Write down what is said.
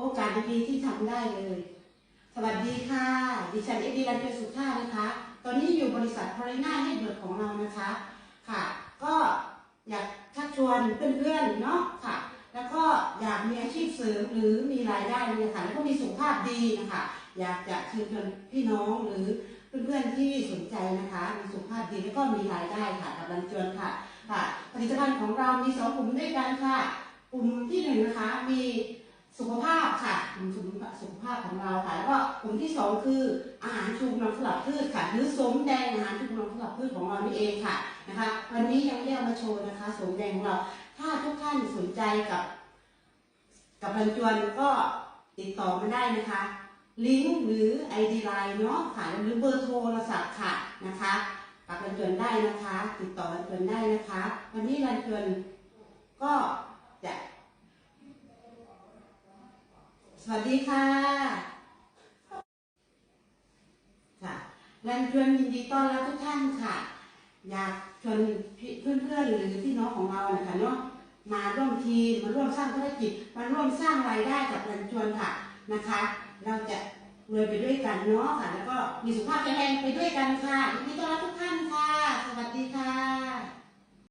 โอกาสดีๆที่ทำได้เลย สวัสดีค่ะ ดิฉันเอดีรันเจสุท่านะคะ ตอนนี้อยู่บริษัทพริน่าให้เบิร์ดของเรานะคะ ค่ะ ก็อยากชักชวนเพื่อนๆเนาะค่ะ แล้วก็อยากมีอาชีพเสริมหรือมีรายได้เลยค่ะแล้วก็มีสุขภาพดีนะคะ อยากจะเชิญชวนพี่น้องหรือเพื่อนๆที่สนใจนะคะ มีสุขภาพดีแล้วก็มีรายได้ค่ะกับรันจวนค่ะ ค่ะ ผลิตภัณฑ์ของเรามีสองกลุ่มด้วยกันค่ะ กลุ่มที่หนึ่งนะคะ มี สุขภาพค่ะกลุ่มสุขภาพของเราค่ะ แล้วก็กลุ่มที่สองคืออาหารชูกำลังสลับพืชค่ะ หรือสมแดงอาหารชูกำลังสลับพืชของเรานี่เองค่ะนะคะ วันนี้ยังไม่ได้เอามาโชว์นะคะสมแดงของเรา ถ้าทุกท่านสนใจกับ กับรันจวนก็ติดต่อมาได้นะคะ ลิงก์หรือ ID ไลน์เนาะค่ะหรือเบอร์โทรศัพท์ค่ะนะคะกับรันจวนได้นะคะ ติดต่อรันจวนได้นะคะ วันนี้รันจวนก็จะ สวัสดีค่ะ ค่ะรันจวนยินดีต้อนรับทุกท่านค่ะ อยากชวนเพื่อนๆหรือพี่น้องของเรานะคะเนาะมาร่วมทีมมาร่วมสร้างธุรกิจมาร่วมสร้างรายได้กับรันจวนค่ะนะคะ เราจะรวยไปด้วยกันเนาะค่ะ แล้วก็มีสุขภาพแข็งแรงไปด้วยกันค่ะยินดีต้อนรับทุกท่านค่ะ